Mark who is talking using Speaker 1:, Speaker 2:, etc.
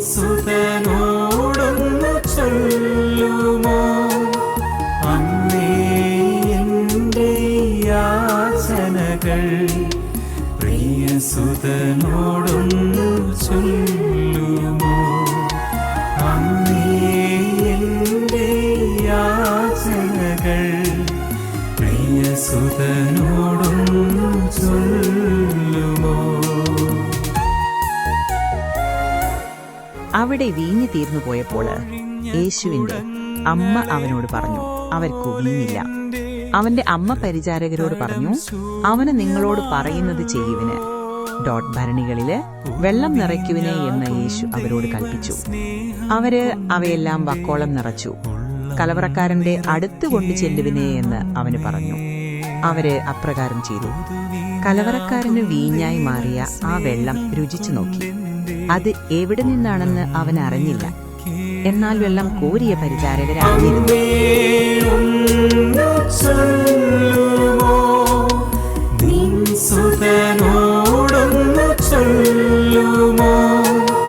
Speaker 1: സുതനോടൊന്നു ചൊല്ലുമോ? യാചനകൾ പ്രിയ സുതനോടൊന്നു ചൊല്ലുമോ? പ്രിയ
Speaker 2: അവിടെ വീഞ്ഞു തീർന്നു പോയപ്പോൾ യേശുവിന്റെ അമ്മ അവനോട് പറഞ്ഞു അവർക്ക് വീഞ്ഞില്ല. അവന്റെ അമ്മ പരിചാരകരോട് പറഞ്ഞു അവന് നിങ്ങളോട് പറയുന്നത് ചെയ്യുവിന്. ഡോട്ട് ഭരണികളിൽ വെള്ളം നിറയ്ക്കുവിനെ എന്ന് യേശു അവരോട് കൽപ്പിച്ചു. അവർ അവയെല്ലാം വക്കോളം നിറച്ചു. കലവറക്കാരന്റെ അടുത്ത് കൊണ്ടു ചെല്ലുവിനെ എന്ന് അവന് പറഞ്ഞു. അവർ അപ്രകാരം ചെയ്തു. കലവറക്കാരന് വീഞ്ഞായി മാറിയ ആ വെള്ളം രുചിച്ചു നോക്കി. അത് എവിടെ നിന്നാണെന്ന് അവൻ അറിഞ്ഞില്ല എന്നാൽ വെള്ളം കോരിയ
Speaker 1: പരിചാരകരായിരുന്നു